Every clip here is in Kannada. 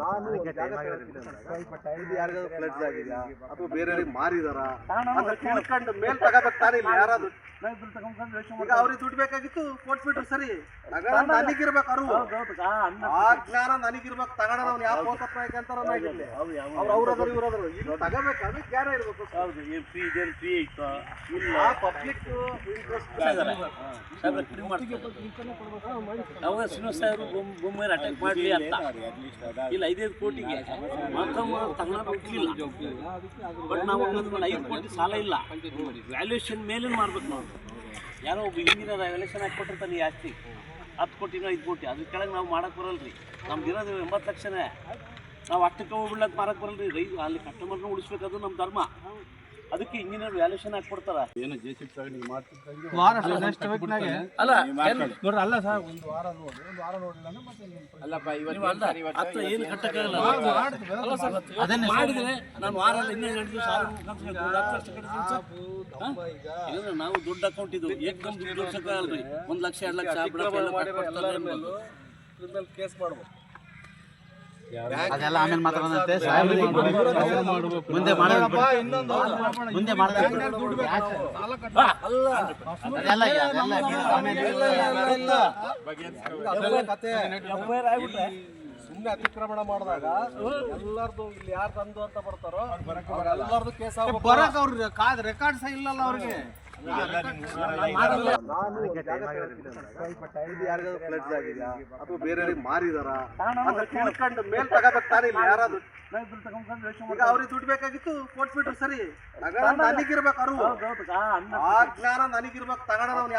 ನಾನು ಇದು. ಯಾರಿಗಾದ್ರೂ pledge ಆಗಿದ್ಯಾ? ಅಥವಾ ಬೇರೆಯವ್ರಿಗೆ ಮಾರಿದಾರ? ಅಂತ ತಿಳ್ಕೊಂಡು ಮೇಲ್ ತಗೋಬೇಕು ತಾನೇ ಇಲ್ಲಿ ಯಾರಾದ್ರು? ಈಗ ಅವ್ರಿಗೆ ದುಡ್ಡು ಬೇಕಾಗಿತ್ತು ಕೊಟ್ಬಿಟ್ರು ಸರಿ. ನನಗಿರ್ಬೇಕು ಅರು ಆ ಜ್ಞಾನ ನನಗಿರ್ಬೇಕು ತಗೋಣ ಅವ್ನು ಯಾವ ಪೋತಪ್ಪ ಯಾಕಂತಾರ ಆಗಿರ್ಲಿ ಅವ್ರು ಅವ್ರದ್ರು ಇವ್ರದ್ರು ಇಲ್ಲಿ ತಗೋಬೇಕಾದ್ರೆ ಜ್ಞಾನ ಇರ್ಬೇಕು. ಹೌದು ಏನು ಫ್ರೀ ಇದೆ ಫ್ರೀ ಐತೋ ಇಲ್ಲ. ಪಬ್ಲಿಕ್ ಇಂಟ್ರೆಸ್ಟ್ ಸಾಹೇಬ್ರೆ ಕಡಿಮೆ ಮಾಡ್ತಾರೆ ಅವಾಗ ಶ್ರೀನಿವಾಸ ಅವರು ಬೊಮ್ಮೆ ಅಟ್ಯಾಕ್ ಮಾಡಲಿ ಅಂತ. ಇಲ್ಲ ಐದೈದು ಕೋಟಿಗೆ. ಬಿಟ್ಟಿಲ್ಲ ಬಟ್ ನಾವು ಐದು ಕೋಟಿ ಸಾಲ ಇಲ್ಲ. ವ್ಯಾಲ್ಯೂಯೇಷನ್ ಮೇಲೆ ಮಾಡ್ಬೇಕು ನಾವು. ಯಾರೋ ಒಬ್ಬ ಇಂಜಿನಿಯರ್ ಎಲೆಕ್ಷನ್ ಹಾಕಿ ಕೊಟ್ಟಿರ್ತಾನೆ ಈ ಆಸ್ತಿ. ಹತ್ತು ಕೋಟಿನೋ ಐದು ಕೋಟಿ. ಅದ್ರ ಕೆಳಗೆ ನಾವು ಮಾಡಕ್ಕೆ ಬರಲ್ರಿ. ನಮ್ಗೆ ಇರೋದು ಎಂಬತ್ತು ಲಕ್ಷನೇ. ನಾವು ಅಷ್ಟಕ್ಕೆ ಹೋಗ್ಬಿಡ್ಲಕ್ಕೆ ಮಾರಕ್ಕೆ ಬರಲ್ರಿ. ರೈ ಅಲ್ಲಿ ಕಸ್ಟಮರ್ನ ಉಳಿಸ್ಬೇಕದು ನಮ್ಮ ಧರ್ಮ. ಅದಕ್ಕೆ ಇಂಜಿನಿಯರ್ ವ್ಯಾಲ್ಯೂಯೇಷನ್ ಹಾಕಿ ಕೊಡ್ತಾರ. ಅಲ್ಲ ನೋಡ್ರಿ ಅಲ್ಲ ಸರ್ ಒಂದು ವಾರ ನೋಡಿ ಒಂದು ವಾರ ನೋಡಿಲ್ಲ ಅಂದ್ರೆ ಮತ್ತೆ ನೀವು ಅಲ್ಲ, ಹತ್ರ ಏನು ಕಟ್ಟಕ್ಕಾಗಲ್ಲ ಅಲ್ಲ ಸರ್, ಮಾಡಿದ್ರೆ ನಾನು ವಾರ ಅಲ್ಲ ಇನ್ನೂ ಎರಡು ದಿವಸ ನಾವು ದೊಡ್ಡ ಅಕೌಂಟ್ ಇದು ಏಕದಮ್ ದುಡ್ಡು ಒಂದು ಲಕ್ಷ ಎರಡು ಲಕ್ಷ. ಕ್ರಿಮಿನಲ್ ಕೇಸ್ ಮಾಡ್ಬೋದು. ಅದೆಲ್ಲ ಆಮೇಲೆ ಮಾತಾಡೋದಂತೆ ಮುಂದೆ ಇನ್ನೊಂದು ಮುಂದೆ ಸುಮ್ಮನೆ ಅತಿಕ್ರಮಣ ಮಾಡಿದಾಗ ಎಲ್ಲಾರ್ದು ಇಲ್ಲಿ ಯಾರು ತಂದು ಅಂತ ಬರ್ತಾರೋ ಎಲ್ಲಾರ್ದು ಕೇಸ್ ಬರಕ್ ಅವ್ರ ಕಾದ್ ರೆಕಾರ್ಡ್ಸ್ ಇಲ್ಲಲ್ಲ ಅವ್ರಿಗೆ. ಅಥವಾ ಬೇರೆಯವ್ರಿಗೆ ಮಾರಿದಾರ ಮೇಲ್ ತಗೋಬೇಕು ತಾನೇ ಯಾರಾದ್ರು ಅವ್ರಿಗೆ ದುಡ್ಡು ಬೇಕಾಗಿತ್ತು ಕೊಟ್ಬಿಟ್ರು ಸರಿ ನನಗಿರ್ಬೇಕು ಅರು ಆ ಜ್ಞಾನ ನನಗಿರ್ಬೇಕು ಅವ್ನು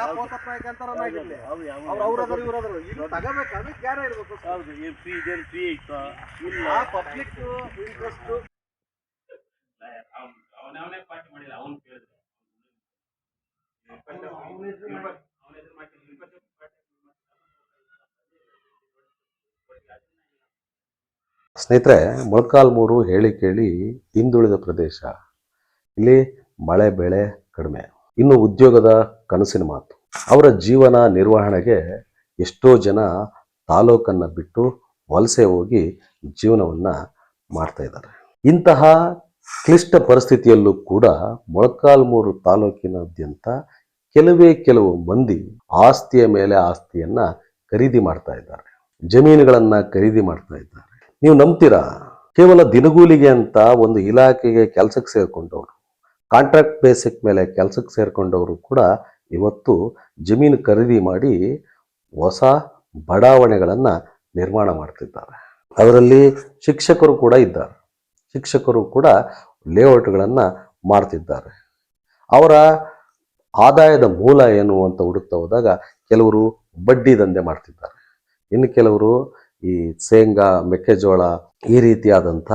ಇರ್ಬೇಕು ಹೌದು ಏನು ಫ್ರೀ ಇದೇನು ಫ್ರೀ ಐತೋ ಇಲ್ಲ ಪಬ್ಲಿಕ್ ಇಂಟ್ರೆಸ್ಟ್ ಅವನವನೇ ಪಾರ್ಟಿ ಅವನು ಸ್ನೇಹಿತರೆ, ಮೊಳಕಾಲ್ಮೂರು ಹೇಳಿ ಕೇಳಿ ಹಿಂದುಳಿದ ಪ್ರದೇಶ. ಇಲ್ಲಿ ಮಳೆ ಬೆಳೆ ಕಡಿಮೆ. ಇನ್ನು ಉದ್ಯೋಗದ ಕನಸಿನ ಮಾತು. ಅವರ ಜೀವನ ನಿರ್ವಹಣೆಗೆ ಎಷ್ಟೋ ಜನ ತಾಲೂಕನ್ನು ಬಿಟ್ಟು ವಲಸೆ ಹೋಗಿ ಜೀವನವನ್ನು ಮಾಡ್ತಾ ಇದ್ದಾರೆ. ಇಂತಹ ಕ್ಲಿಷ್ಟ ಪರಿಸ್ಥಿತಿಯಲ್ಲೂ ಕೂಡ ಮೊಳಕಾಲ್ಮೂರು ತಾಲೂಕಿನಾದ್ಯಂತ ಕೆಲವೇ ಕೆಲವು ಮಂದಿ ಆಸ್ತಿಯ ಮೇಲೆ ಆಸ್ತಿಯನ್ನ ಖರೀದಿ ಮಾಡ್ತಾ ಇದ್ದಾರೆ. ಜಮೀನುಗಳನ್ನ ಖರೀದಿ ಮಾಡ್ತಾ ಇದ್ದಾರೆ. ನೀವು ನಂಬ್ತೀರಾ? ಕೇವಲ ದಿನಗೂಲಿಗೆ ಅಂತ ಒಂದು ಇಲಾಖೆಗೆ ಕೆಲಸಕ್ಕೆ ಸೇರ್ಕೊಂಡವರು ಕಾಂಟ್ರಾಕ್ಟ್ ಬೇಸಿಕ್ ಮೇಲೆ ಕೆಲಸಕ್ಕೆ ಸೇರ್ಕೊಂಡವರು ಕೂಡ ಇವತ್ತು ಜಮೀನು ಖರೀದಿ ಮಾಡಿ ಹೊಸ ಬಡಾವಣೆಗಳನ್ನು ನಿರ್ಮಾಣ ಮಾಡ್ತಿದ್ದಾರೆ. ಅದರಲ್ಲಿ ಶಿಕ್ಷಕರು ಕೂಡ ಇದ್ದಾರೆ. ಶಿಕ್ಷಕರು ಕೂಡ ಲೇಔಟ್ಗಳನ್ನು ಮಾಡ್ತಿದ್ದಾರೆ. ಅವರ ಆದಾಯದ ಮೂಲ ಏನು ಅಂತ ಹುಡುಕ್ತಾ ಹೋದಾಗ ಕೆಲವರು ಬಡ್ಡಿ ದಂಧೆ ಮಾಡ್ತಿದ್ದಾರೆ. ಇನ್ನು ಕೆಲವರು ಈ ಶೇಂಗಾ, ಮೆಕ್ಕೆಜೋಳ ಈ ರೀತಿಯಾದಂಥ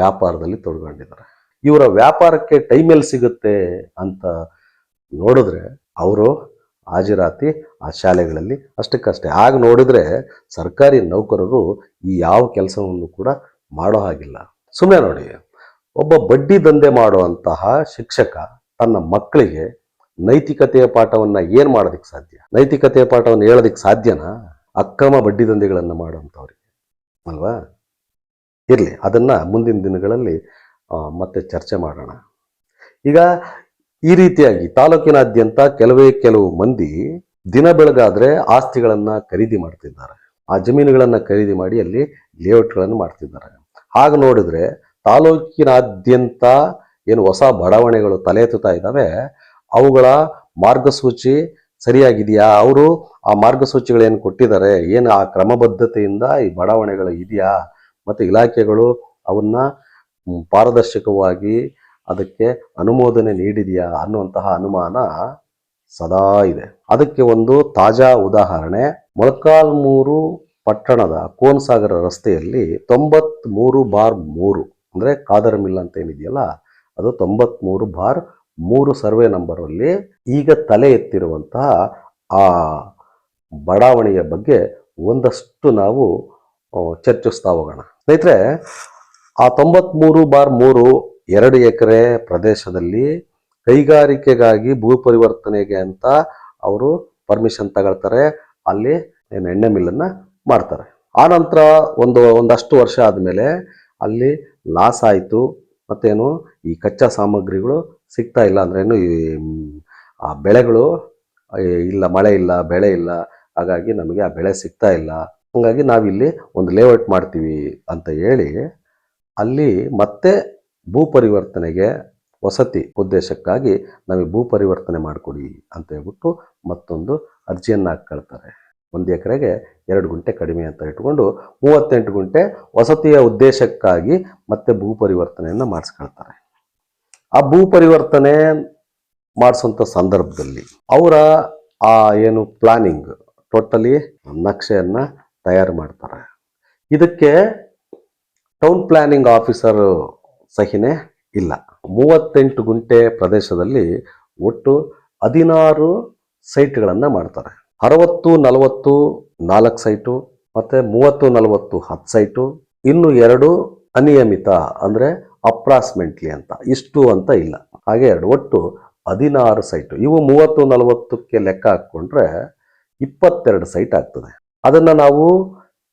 ವ್ಯಾಪಾರದಲ್ಲಿ ತೊಡ್ಕೊಂಡಿದ್ದಾರೆ ಇವರ ವ್ಯಾಪಾರಕ್ಕೆ ಟೈಮ್ ಎಲ್ಲಿ ಸಿಗುತ್ತೆ ಅಂತ ನೋಡಿದ್ರೆ ಅವರು ಹಾಜರಾತಿ ಆ ಶಾಲೆಗಳಲ್ಲಿ ಅಷ್ಟಕ್ಕಷ್ಟೇ. ಆಗ ನೋಡಿದ್ರೆ ಸರ್ಕಾರಿ ನೌಕರರು ಈ ಯಾವ ಕೆಲಸವನ್ನು ಕೂಡ ಮಾಡೋ ಹಾಗಿಲ್ಲ. ಸುಮ್ಮನೆ ನೋಡಿ, ಒಬ್ಬ ಬಡ್ಡಿ ದಂಧೆ ಮಾಡುವಂತಹ ಶಿಕ್ಷಕ ತನ್ನ ಮಕ್ಕಳಿಗೆ ನೈತಿಕತೆಯ ಪಾಠವನ್ನ ಏನ್ ಮಾಡೋದಕ್ಕೆ ಸಾಧ್ಯ? ನೈತಿಕತೆಯ ಪಾಠವನ್ನು ಹೇಳೋದಕ್ಕೆ ಸಾಧ್ಯನಾ? ಅಕ್ರಮ ಬಡ್ಡಿ ದಂಧೆಗಳನ್ನು ಅಲ್ವಾ? ಇರಲಿ, ಅದನ್ನ ಮುಂದಿನ ದಿನಗಳಲ್ಲಿ ಮತ್ತೆ ಚರ್ಚೆ ಮಾಡೋಣ. ಈಗ ಈ ರೀತಿಯಾಗಿ ತಾಲೂಕಿನಾದ್ಯಂತ ಕೆಲವೇ ಕೆಲವು ಮಂದಿ ದಿನ ಬೆಳಗಾದ್ರೆ ಆಸ್ತಿಗಳನ್ನ ಖರೀದಿ ಮಾಡ್ತಿದ್ದಾರೆ. ಆ ಜಮೀನುಗಳನ್ನ ಖರೀದಿ ಮಾಡಿ ಅಲ್ಲಿ ಲೇಔಟ್ಗಳನ್ನು ಮಾಡ್ತಿದ್ದಾರೆ. ಹಾಗ ನೋಡಿದ್ರೆ ತಾಲೂಕಿನಾದ್ಯಂತ ಏನು ಹೊಸ ಬಡಾವಣೆಗಳು ತಲೆ ಎತ್ತುತ್ತಾ ಇದ್ದಾವೆ ಅವುಗಳ ಮಾರ್ಗಸೂಚಿ ಸರಿಯಾಗಿದೆಯಾ? ಅವರು ಆ ಮಾರ್ಗಸೂಚಿಗಳೇನು ಕೊಟ್ಟಿದ್ದಾರೆ? ಏನು ಆ ಕ್ರಮಬದ್ಧತೆಯಿಂದ ಈ ಬಡಾವಣೆಗಳು ಇದೆಯಾ? ಮತ್ತು ಇಲಾಖೆಗಳು ಅವನ್ನ ಪಾರದರ್ಶಕವಾಗಿ ಅದಕ್ಕೆ ಅನುಮೋದನೆ ನೀಡಿದೆಯಾ ಅನ್ನುವಂತಹ ಅನುಮಾನ ಸದಾ ಇದೆ. ಅದಕ್ಕೆ ಒಂದು ತಾಜಾ ಉದಾಹರಣೆ. ಮೊಳಕಾಲ್ಮೂರು ಪಟ್ಟಣದ ಕೋನ್ಸಾಗರ ರಸ್ತೆಯಲ್ಲಿ ತೊಂಬತ್ ಮೂರು ಬಾರ್ ಮೂರು ಅಂದರೆ ಕಾದರ್ ಮಿಲ್ ಅಂತ ಏನಿದೆಯಲ್ಲ ಅದು ತೊಂಬತ್ಮೂರು ಬಾರ್ ಮೂರು ಸರ್ವೆ ನಂಬರಲ್ಲಿ ಈಗ ತಲೆ ಎತ್ತಿರುವಂತಹ ಆ ಬಡಾವಣೆಯ ಬಗ್ಗೆ ಒಂದಷ್ಟು ನಾವು ಚರ್ಚಿಸ್ತಾ ಹೋಗೋಣ. ಸ್ನೇಹಿತರೆ, ಆ ತೊಂಬತ್ಮೂರು ಬಾರ್ ಮೂರು ಎರಡು ಎಕರೆ ಪ್ರದೇಶದಲ್ಲಿ ಕೈಗಾರಿಕೆಗಾಗಿ ಭೂ ಪರಿವರ್ತನೆಗೆ ಅಂತ ಅವರು ಪರ್ಮಿಷನ್ ತಗೊಳ್ತಾರೆ. ಅಲ್ಲಿ ಎಣ್ಣೆ ಮಿಲ್ಲನ್ನು ಮಾಡ್ತಾರೆ. ಆನಂತರ ಒಂದು, ಒಂದಷ್ಟು ವರ್ಷ ಆದಮೇಲೆ ಅಲ್ಲಿ ಲಾಸ್ ಆಯಿತು. ಮತ್ತೇನು, ಈ ಕಚ್ಚಾ ಸಾಮಗ್ರಿಗಳು ಸಿಗ್ತಾ ಇಲ್ಲ ಅಂದ್ರೇನು ಈ, ಆ ಬೆಳೆಗಳು ಇಲ್ಲ, ಮಳೆ ಇಲ್ಲ, ಬೆಳೆ ಇಲ್ಲ, ಹಾಗಾಗಿ ನಮಗೆ ಆ ಬೆಳೆ ಸಿಗ್ತಾ ಇಲ್ಲ. ಹಾಗಾಗಿ ನಾವಿಲ್ಲಿ ಒಂದು ಲೇಔಟ್ ಮಾಡ್ತೀವಿ ಅಂತ ಹೇಳಿ, ಅಲ್ಲಿ ಮತ್ತೆ ಭೂ ಪರಿವರ್ತನೆಗೆ ವಸತಿ ಉದ್ದೇಶಕ್ಕಾಗಿ ನಮಗೆ ಭೂ ಪರಿವರ್ತನೆ ಮಾಡಿಕೊಡಿ ಅಂತ ಹೇಳ್ಬಿಟ್ಟು ಮತ್ತೊಂದು ಅರ್ಜಿಯನ್ನು ಹಾಕ್ಕೊಳ್ತಾರೆ. ಒಂದು ಎಕರೆಗೆ ಎರಡು ಗುಂಟೆ ಕಡಿಮೆ ಅಂತ ಇಟ್ಕೊಂಡು ಮೂವತ್ತೆಂಟು ಗುಂಟೆ ವಸತಿಯ ಉದ್ದೇಶಕ್ಕಾಗಿ ಮತ್ತೆ ಭೂ ಪರಿವರ್ತನೆಯನ್ನು ಮಾಡಿಸ್ಕೊಳ್ತಾರೆ. ಆ ಭೂ ಪರಿವರ್ತನೆ ಮಾಡಿಸುವಂಥ ಸಂದರ್ಭದಲ್ಲಿ ಅವರ ಆ ಏನು ಪ್ಲಾನಿಂಗ್ ಟೋಟಲಿ ನಕ್ಷೆಯನ್ನು ತಯಾರು ಮಾಡ್ತಾರೆ. ಇದಕ್ಕೆ ಟೌನ್ ಪ್ಲಾನಿಂಗ್ ಆಫೀಸರ್ ಸಹಿನೇ ಇಲ್ಲ. ಮೂವತ್ತೆಂಟು ಗುಂಟೆ ಪ್ರದೇಶದಲ್ಲಿ ಒಟ್ಟು ಹದಿನಾರು ಸೈಟ್ಗಳನ್ನು ಮಾಡ್ತಾರೆ. ಅರವತ್ತು, ನಲವತ್ತು, ನಾಲ್ಕು ಸೈಟು, ಮತ್ತು ಮೂವತ್ತು, ನಲವತ್ತು, ಹತ್ತು ಸೈಟು, ಇನ್ನು ಎರಡು ಅನಿಯಮಿತ ಅಂದರೆ ಅಪ್ರಾಕ್ಸಿಮೆಂಟ್ಲಿ ಅಂತ, ಇಷ್ಟು ಅಂತ ಇಲ್ಲ. ಹಾಗೆ ಎರಡು, ಒಟ್ಟು ಹದಿನಾರು ಸೈಟು. ಇವು ಮೂವತ್ತು, ನಲವತ್ತಕ್ಕೆ ಲೆಕ್ಕ ಹಾಕ್ಕೊಂಡ್ರೆ ಇಪ್ಪತ್ತೆರಡು ಸೈಟ್ ಆಗ್ತದೆ. ಅದನ್ನು ನಾವು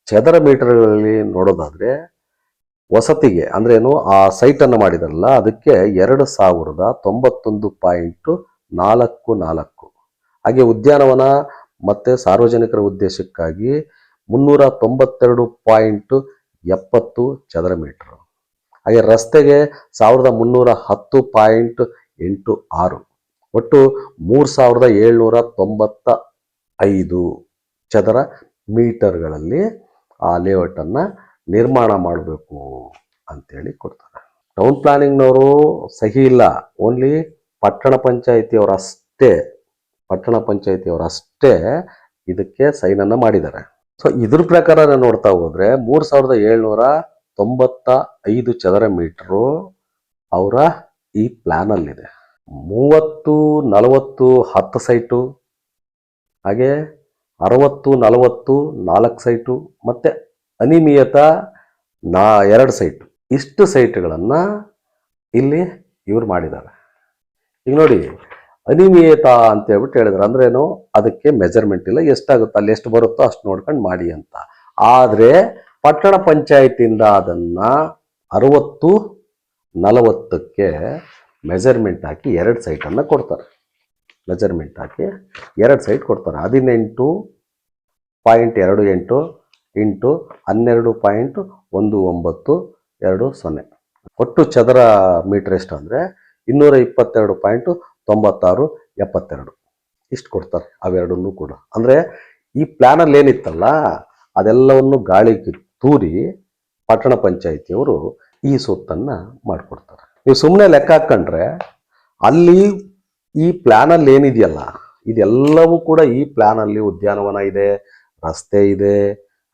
ಚದರ ಮೀಟರ್ಗಳಲ್ಲಿ ನೋಡೋದಾದರೆ ವಸತಿಗೆ ಅಂದ್ರೇನು ಆ ಸೈಟನ್ನು ಮಾಡಿದಾರಲ್ಲ, ಅದಕ್ಕೆ ಎರಡು ಸಾವಿರದ ತೊಂಬತ್ತೊಂದು ಪಾಯಿಂಟ್ ನಾಲ್ಕು ನಾಲ್ಕು. ಹಾಗೆ ಉದ್ಯಾನವನ ಮತ್ತು ಸಾರ್ವಜನಿಕರ ಉದ್ದೇಶಕ್ಕಾಗಿ ಮುನ್ನೂರ ತೊಂಬತ್ತೆರಡು ಪಾಯಿಂಟು ಎಪ್ಪತ್ತು ಚದರ ಮೀಟರ್. ಹಾಗೆ ರಸ್ತೆಗೆ ಸಾವಿರದ ಮುನ್ನೂರ ಹತ್ತು ಪಾಯಿಂಟ್ ಎಂಟು ಆರು, ಒಟ್ಟು ಮೂರು ಸಾವಿರದ ಏಳ್ನೂರ ತೊಂಬತ್ತ ಐದು ಚದರ ಮೀಟರ್ಗಳಲ್ಲಿ ಆ ಲೇಔಟನ್ನು ನಿರ್ಮಾಣ ಮಾಡಬೇಕು ಅಂತೇಳಿ ಕೊಡ್ತಾರೆ. ಟೌನ್ ಪ್ಲಾನಿಂಗ್ನವರು ಸಹಿ ಇಲ್ಲ, ಓನ್ಲಿ ಪಟ್ಟಣ ಪಂಚಾಯಿತಿಯವರು ಅಷ್ಟೇ, ಪಟ್ಟಣ ಪಂಚಾಯಿತಿಯವರು ಅಷ್ಟೇ ಇದಕ್ಕೆ ಸೈನನ್ನು ಮಾಡಿದ್ದಾರೆ. ಸೊ ಇದ್ರ ಪ್ರಕಾರ ನೋಡ್ತಾ ಹೋದ್ರೆ ಮೂರು ಸಾವಿರದ ಏಳ್ನೂರ ತೊಂಬತ್ತ ಐದು ಚದರ ಮೀಟರು ಅವರ ಈ ಪ್ಲ್ಯಾನಲ್ಲಿದೆ ಮೂವತ್ತು, ನಲವತ್ತು, ಹತ್ತು ಸೈಟು, ಹಾಗೆ ಅರವತ್ತು, ನಲವತ್ತು, ನಾಲ್ಕು ಸೈಟು, ಮತ್ತು ಅನಿಮಿಯತ ನಾ, ಎರಡು ಸೈಟು. ಇಷ್ಟು ಸೈಟ್ಗಳನ್ನು ಇಲ್ಲಿ ಇವ್ರು ಮಾಡಿದ್ದಾರೆ. ಈಗ ನೋಡಿ, ಅನಿಮಿಯತ ಅಂತ ಹೇಳ್ಬಿಟ್ಟು ಹೇಳಿದ್ರು. ಅಂದ್ರೇನು? ಅದಕ್ಕೆ ಮೆಜರ್ಮೆಂಟ್ ಇಲ್ಲ. ಎಷ್ಟಾಗುತ್ತೆ, ಅಲ್ಲಿ ಎಷ್ಟು ಬರುತ್ತೋ ಅಷ್ಟು ನೋಡ್ಕೊಂಡು ಮಾಡಿ ಅಂತ. ಆದರೆ ಪಟ್ಟಣ ಪಂಚಾಯತಿಯಿಂದ ಅದನ್ನು ಅರವತ್ತು, ನಲವತ್ತಕ್ಕೆ ಮೆಜರ್ಮೆಂಟ್ ಹಾಕಿ ಎರಡು ಸೈಟನ್ನು ಕೊಡ್ತಾರೆ. ಮೆಜರ್ಮೆಂಟ್ ಹಾಕಿ ಎರಡು ಸೈಟ್ ಕೊಡ್ತಾರೆ. ಹದಿನೆಂಟು ಪಾಯಿಂಟ್ ಎರಡು ಎಂಟು ಇಂಟು ಹನ್ನೆರಡು ಪಾಯಿಂಟ್ ಒಂದು ಒಂಬತ್ತು ಎರಡು ಸೊನ್ನೆ. ಒಟ್ಟು ಚದರ ಮೀಟರ್ ಎಷ್ಟು ಅಂದರೆ ಇನ್ನೂರ ಇಪ್ಪತ್ತೆರಡು ಪಾಯಿಂಟ್ ತೊಂಬತ್ತಾರು ಎಪ್ಪತ್ತೆರಡು. ಇಷ್ಟು ಕೊಡ್ತಾರೆ ಅವೆರಡನ್ನೂ ಕೂಡ. ಅಂದರೆ ಈ ಪ್ಲ್ಯಾನಲ್ಲಿ ಏನಿತ್ತಲ್ಲ ಅದೆಲ್ಲವನ್ನು ಗಾಳಿಗೆ ತೂರಿ ಪಟ್ಟಣ ಪಂಚಾಯಿತಿಯವರು ಈ ಸೊತ್ತನ್ನು ಮಾಡಿಕೊಡ್ತಾರೆ. ನೀವು ಸುಮ್ಮನೆ ಲೆಕ್ಕ ಹಾಕ್ಕೊಂಡ್ರೆ ಅಲ್ಲಿ ಈ ಪ್ಲ್ಯಾನಲ್ಲಿ ಏನಿದೆಯಲ್ಲ, ಇದೆಲ್ಲವೂ ಕೂಡ ಈ ಪ್ಲ್ಯಾನಲ್ಲಿ ಉದ್ಯಾನವನ ಇದೆ, ರಸ್ತೆ ಇದೆ,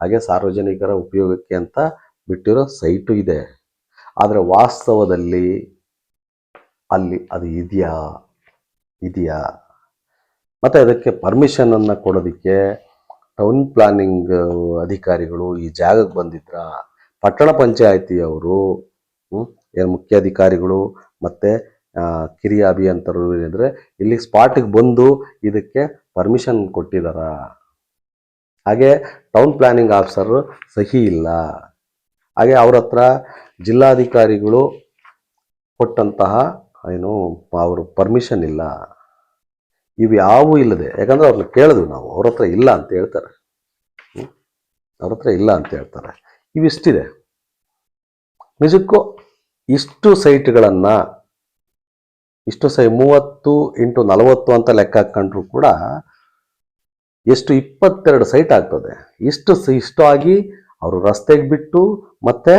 ಹಾಗೆ ಸಾರ್ವಜನಿಕರ ಉಪಯೋಗಕ್ಕೆ ಅಂತ ಬಿಟ್ಟಿರೋ ಸೈಟು ಇದೆ. ಆದರೆ ವಾಸ್ತವದಲ್ಲಿ ಅಲ್ಲಿ ಅದು ಇದೆಯಾ? ಇದೆಯಾ? ಮತ್ತು ಅದಕ್ಕೆ ಪರ್ಮಿಷನನ್ನು ಕೊಡೋದಕ್ಕೆ ಟೌನ್ ಪ್ಲಾನಿಂಗ್ ಅಧಿಕಾರಿಗಳು ಈ ಜಾಗಕ್ಕೆ ಬಂದಿದ್ರ ಪಟ್ಟಣ ಪಂಚಾಯತಿಯವರು ಏನು ಮುಖ್ಯಾಧಿಕಾರಿಗಳು ಮತ್ತು ಕಿರಿಯ ಅಭಿಯಂತರರು ಏನಿದ್ರೆ ಇಲ್ಲಿ ಸ್ಪಾಟಿಗೆ ಬಂದು ಇದಕ್ಕೆ ಪರ್ಮಿಷನ್ ಕೊಟ್ಟಿದ್ದಾರ ಹಾಗೆ ಟೌನ್ ಪ್ಲಾನಿಂಗ್ ಆಫೀಸರ್ ಸಹಿ ಇಲ್ಲ. ಹಾಗೆ ಅವ್ರ ಹತ್ರ ಜಿಲ್ಲಾಧಿಕಾರಿಗಳು ಕೊಟ್ಟಂತಹ ಏನು, ಅವರು ಪರ್ಮಿಷನ್ ಇಲ್ಲ. ಇವು ಯಾವೂ ಇಲ್ಲದೆ, ಯಾಕಂದ್ರೆ ಅವ್ರನ್ನ ಕೇಳಿದ್ವಿ ನಾವು, ಅವ್ರ ಹತ್ರ ಇಲ್ಲ ಅಂತ ಹೇಳ್ತಾರೆ? ಅವ್ರ ಹತ್ರ ಇಲ್ಲ ಅಂತ ಹೇಳ್ತಾರೆ. ಇವಿಷ್ಟಿದೆ. ನಿಜಕ್ಕೂ ಇಷ್ಟು ಸೈಟ್ಗಳನ್ನು, ಇಷ್ಟು ಸೈ ಮೂವತ್ತು ಇಂಟು ನಲವತ್ತು ಅಂತ ಲೆಕ್ಕ ಹಾಕೊಂಡ್ರು ಕೂಡ ಎಷ್ಟು ಇಪ್ಪತ್ತೆರಡು ಸೈಟ್ ಆಗ್ತದೆ. ಇಷ್ಟು ಇಷ್ಟು ಆಗಿ ಅವರು ರಸ್ತೆಗೆ ಬಿಟ್ಟು ಮತ್ತೆ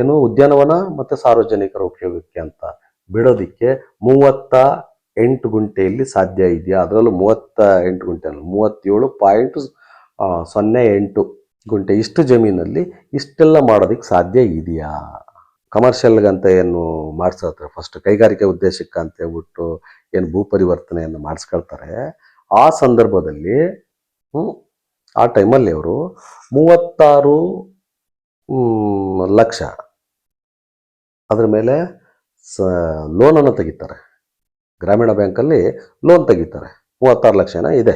ಏನು ಉದ್ಯಾನವನ ಮತ್ತು ಸಾರ್ವಜನಿಕರ ಉಪಯೋಗಕ್ಕೆ ಅಂತ ಬಿಡೋದಿಕ್ಕೆ ಮೂವತ್ತ ಎಂಟು ಗುಂಟೆಯಲ್ಲಿ ಸಾಧ್ಯ ಇದೆಯಾ? ಅದರಲ್ಲೂ ಮೂವತ್ತ ಎಂಟು ಗುಂಟೆ ಅಲ್ಲ, ಮೂವತ್ತೇಳು ಪಾಯಿಂಟ್ ಸೊನ್ನೆ ಎಂಟು ಗುಂಟೆ ಇಷ್ಟು ಜಮೀನಲ್ಲಿ ಇಷ್ಟೆಲ್ಲ ಮಾಡೋದಕ್ಕೆ ಸಾಧ್ಯ ಇದೆಯಾ? ಕಮರ್ಷಿಯಲ್ಗಂತ ಏನು ಮಾಡಿಸ್ತಾರೆ? ಫಸ್ಟ್ ಕೈಗಾರಿಕೆ ಉದ್ದೇಶಕ್ಕೆ ಅಂತ ಹೇಳ್ಬಿಟ್ಟು ಏನು ಭೂ ಪರಿವರ್ತನೆಯನ್ನು ಮಾಡಿಸ್ಕೊಳ್ತಾರೆ. ಆ ಸಂದರ್ಭದಲ್ಲಿ ಆ ಟೈಮಲ್ಲಿ ಅವರು ಮೂವತ್ತಾರು ಲಕ್ಷ ಅದ್ರ ಮೇಲೆ ಸ ಲೋನನ್ನು ತೆಗಿತಾರೆ. ಗ್ರಾಮೀಣ ಬ್ಯಾಂಕಲ್ಲಿ ಲೋನ್ ತೆಗಿತಾರೆ. ಮೂವತ್ತಾರು ಲಕ್ಷನ ಇದೆ.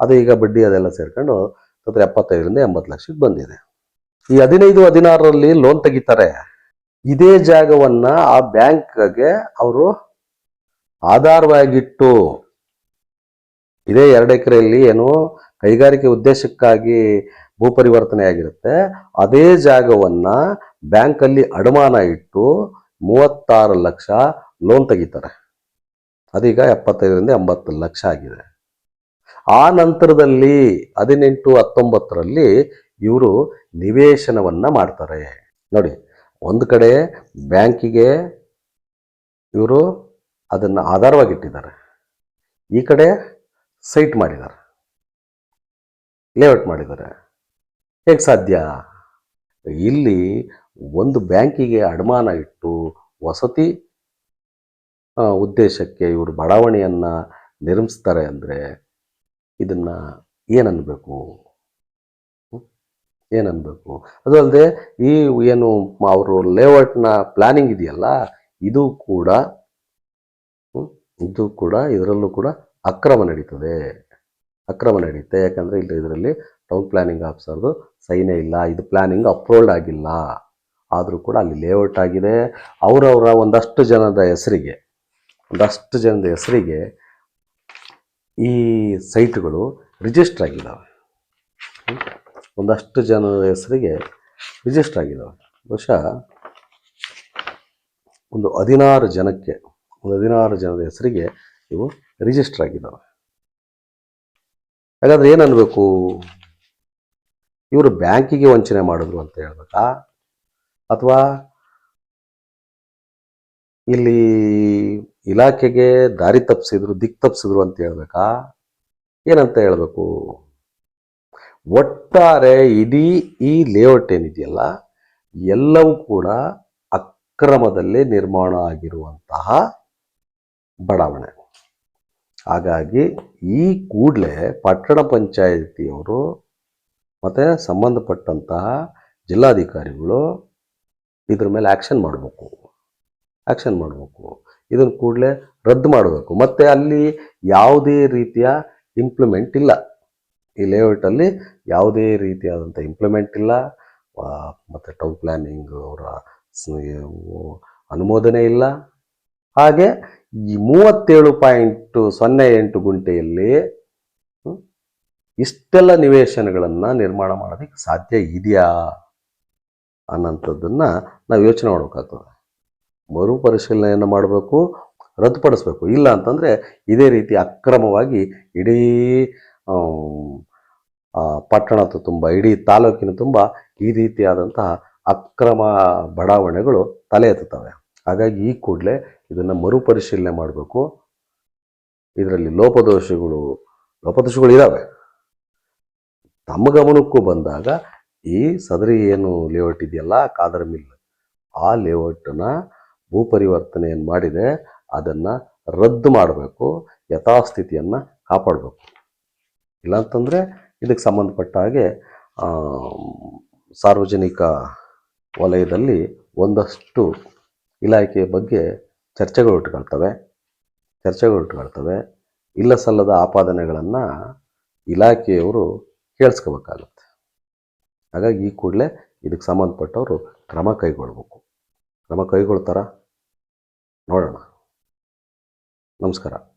ಅದು ಈಗ ಬಡ್ಡಿ ಅದೆಲ್ಲ ಸೇರ್ಕೊಂಡು ಅಂದ್ರೆ ಎಪ್ಪತ್ತೈದರಿಂದ ಎಂಬತ್ತು ಲಕ್ಷಕ್ಕೆ ಬಂದಿದೆ. ಈ ಹದಿನೈದು, ಹದಿನಾರರಲ್ಲಿ ಲೋನ್ ತೆಗಿತಾರೆ. ಇದೇ ಜಾಗವನ್ನ ಆ ಬ್ಯಾಂಕ್ಗೆ ಅವರು ಆಧಾರವಾಗಿಟ್ಟು ಇದೇ ಎರಡು ಎಕರೆಯಲ್ಲಿ ಏನು ಕೈಗಾರಿಕೆ ಉದ್ದೇಶಕ್ಕಾಗಿ ಭೂ ಪರಿವರ್ತನೆ ಆಗಿರುತ್ತೆ. ಅದೇ ಜಾಗವನ್ನ ಬ್ಯಾಂಕಲ್ಲಿ ಅಡಮಾನ ಇಟ್ಟು ಮೂವತ್ತಾರು ಲಕ್ಷ ಲೋನ್ ತೆಗಿತಾರೆ. ಅದೀಗ ಎಪ್ಪತ್ತೈದರಿಂದ ಎಂಬತ್ತು ಲಕ್ಷ ಆಗಿದೆ. ಆ ನಂತರದಲ್ಲಿ ಹದಿನೆಂಟು ಹತ್ತೊಂಬತ್ತರಲ್ಲಿ ಇವರು ನಿವೇಶನವನ್ನು ಮಾಡ್ತಾರೆ. ನೋಡಿ, ಒಂದು ಕಡೆ ಬ್ಯಾಂಕಿಗೆ ಇವರು ಅದನ್ನು ಆಧಾರವಾಗಿಟ್ಟಿದ್ದಾರೆ ಈ ಕಡೆ ಸೈಟ್ ಮಾಡಿದ್ದಾರೆ. ಲೇಔಟ್ ಮಾಡಿದ್ದಾರೆ. ಹೇಗೆ ಸಾಧ್ಯ? ಇಲ್ಲಿ ಒಂದು ಬ್ಯಾಂಕಿಗೆ ಅಡಮಾನ ಇಟ್ಟು ವಸತಿ ಉದ್ದೇಶಕ್ಕೆ ಇವರು ಬಡಾವಣೆಯನ್ನು ನಿರ್ಮಿಸ್ತಾರೆ ಅಂದರೆ ಇದನ್ನು ಏನನ್ನಬೇಕು ಏನನ್ನಬೇಕು ಅದು ಅಲ್ಲದೆ ಈ ಏನು ಅವರು ಲೇಔಟ್ನ ಪ್ಲಾನಿಂಗ್ ಇದೆಯಲ್ಲ, ಇದು ಕೂಡ? ಇದು ಕೂಡ ಇದರಲ್ಲೂ ಕೂಡ ಅಕ್ರಮ ನಡೀತದೆ. ಅಕ್ರಮ ನಡೆಯುತ್ತೆ ಯಾಕಂದರೆ ಇಲ್ಲಿ ಇದರಲ್ಲಿ ಟೌನ್ ಪ್ಲಾನಿಂಗ್ ಆಫೀಸರ್ದು ಸೈನೇ ಇಲ್ಲ, ಇದು ಪ್ಲಾನಿಂಗ್ ಅಪ್ರೂವ್ಡ್ ಆಗಿಲ್ಲ. ಆದರೂ ಕೂಡ ಅಲ್ಲಿ ಲೇಔಟ್ ಆಗಿದೆ. ಅವರವರ ಒಂದಷ್ಟು ಜನದ ಹೆಸರಿಗೆ ಒಂದಷ್ಟು ಜನದ ಹೆಸರಿಗೆ ಈ ಸೈಟ್ಗಳು ರಿಜಿಸ್ಟರ್ ಆಗಿದ್ದಾವೆ? ಒಂದಷ್ಟು ಜನದ ಹೆಸರಿಗೆ ರಿಜಿಸ್ಟರ್ ಆಗಿದ್ದಾವೆ ಬಹುಶಃ ಒಂದು ಹದಿನಾರು ಜನಕ್ಕೆ, ಒಂದು ಹದಿನಾರು ಜನದ ಹೆಸರಿಗೆ ಇವು ರಿಜಿಸ್ಟರ್ ಆಗಿದ್ದಾವೆ ಹಾಗಾದ್ರೆ ಏನು ಅನ್ಬೇಕು? ಇವರು ಬ್ಯಾಂಕಿಗೆ ವಂಚನೆ ಮಾಡಿದ್ರು ಅಂತ ಹೇಳ್ಬೇಕಾ? ಅಥವಾ ಇಲ್ಲಿ ಇಲಾಖೆಗೆ ದಾರಿ ತಪ್ಪಿಸಿದ್ರು ದಿಕ್ ತಪ್ಪಿಸಿದ್ರು ಅಂತ ಹೇಳ್ಬೇಕಾ? ಏನಂತ ಹೇಳಬೇಕು? ಒಟ್ಟಾರೆ ಇಡೀ ಈ ಲೇಔಟ್ ಏನಿದೆಯಲ್ಲ, ಎಲ್ಲವೂ ಕೂಡ ಅಕ್ರಮದಲ್ಲಿ ನಿರ್ಮಾಣ ಆಗಿರುವಂತಹ ಬಡಾವಣೆ. ಹಾಗಾಗಿ ಈ ಕೂಡಲೇ ಪಟ್ಟಣ ಪಂಚಾಯಿತಿಯವರು ಮತ್ತು ಸಂಬಂಧಪಟ್ಟಂತಹ ಜಿಲ್ಲಾಧಿಕಾರಿಗಳು ಇದ್ರ ಮೇಲೆ ಆ್ಯಕ್ಷನ್ ಮಾಡಬೇಕು. ಆ್ಯಕ್ಷನ್ ಮಾಡಬೇಕು. ಇದನ್ನು ಕೂಡಲೇ ರದ್ದು ಮಾಡಬೇಕು. ಮತ್ತು ಅಲ್ಲಿ ಯಾವುದೇ ರೀತಿಯ ಇಂಪ್ಲಿಮೆಂಟ್ ಇಲ್ಲ. ಈ ಲೇಔಟಲ್ಲಿ ಯಾವುದೇ ರೀತಿಯಾದಂಥ ಇಂಪ್ಲಿಮೆಂಟ್ ಇಲ್ಲ. ಮತ್ತು ಟೌನ್ ಪ್ಲ್ಯಾನಿಂಗ್ ಅವರ ಅನುಮೋದನೆ ಇಲ್ಲ. ಹಾಗೆ ಈ ಮೂವತ್ತೇಳು ಪಾಯಿಂಟ್ ಸೊನ್ನೆ ಎಂಟು ಗುಂಟೆಯಲ್ಲಿ ಇಷ್ಟೆಲ್ಲ ನಿವೇಶನಗಳನ್ನು ನಿರ್ಮಾಣ ಮಾಡೋದಕ್ಕೆ ಸಾಧ್ಯ ಇದೆಯಾ ಅನ್ನೋಂಥದ್ದನ್ನು ನಾವು ಯೋಚನೆ ಮಾಡಬೇಕಾಗ್ತದೆ. ಮರುಪರಿಶೀಲನೆಯನ್ನು ಮಾಡಬೇಕು, ರದ್ದುಪಡಿಸ್ಬೇಕು. ಇಲ್ಲ ಅಂತಂದರೆ ಇದೇ ರೀತಿ ಅಕ್ರಮವಾಗಿ ಇಡೀ ಪಟ್ಟಣದ ತುಂಬ, ಇಡೀ ತಾಲೂಕಿನ ತುಂಬ ಈ ರೀತಿಯಾದಂತಹ ಅಕ್ರಮ ಬಡಾವಣೆಗಳು ತಲೆ ಎತ್ತುತ್ತವೆ. ಹಾಗಾಗಿ ಈ ಕೂಡಲೇ ಇದನ್ನು ಮರುಪರಿಶೀಲನೆ ಮಾಡಬೇಕು. ಇದರಲ್ಲಿ ಲೋಪದೋಷಗಳು ಲೋಪದೋಷಗಳು ಇದ್ದಾವೆ ತಮ್ಮ ಗಮನಕ್ಕೂ ಬಂದಾಗ ಈ ಸದರಿ ಏನು ಲೇಔಟ್ ಇದೆಯಲ್ಲ, ಕಾದರ್ ಮಿಲ್ ಆ ಲೇಔಟನ್ನ ಭೂ ಪರಿವರ್ತನೆಯನ್ನು ಮಾಡಿದೆ ಅದನ್ನು ರದ್ದು ಮಾಡಬೇಕು, ಯಥಾಸ್ಥಿತಿಯನ್ನು ಕಾಪಾಡಬೇಕು. ಇಲ್ಲಾಂತಂದರೆ ಇದಕ್ಕೆ ಸಂಬಂಧಪಟ್ಟ ಹಾಗೆ ಸಾರ್ವಜನಿಕ ವಲಯದಲ್ಲಿ ಒಂದಷ್ಟು ಇಲಾಖೆಯ ಬಗ್ಗೆ ಚರ್ಚೆಗಳು ಇಟ್ಕೊಳ್ತವೆ. ಚರ್ಚೆಗಳು ಇಟ್ಕೊಳ್ತವೆ. ಇಲ್ಲ ಸಲ್ಲದ ಆಪಾದನೆಗಳನ್ನು ಇಲಾಖೆಯವರು ಕೇಳಿಸ್ಕೋಬೇಕಾಗುತ್ತೆ. ಹಾಗಾಗಿ ಈ ಕೂಡಲೇ ಇದಕ್ಕೆ ಸಂಬಂಧಪಟ್ಟವರು ಕ್ರಮ ಕೈಗೊಳ್ಬೇಕು. ಕ್ರಮ ಕೈಗೊಳ್ತಾರಾ? ನೋಡೋಣ. ನಮಸ್ಕಾರ.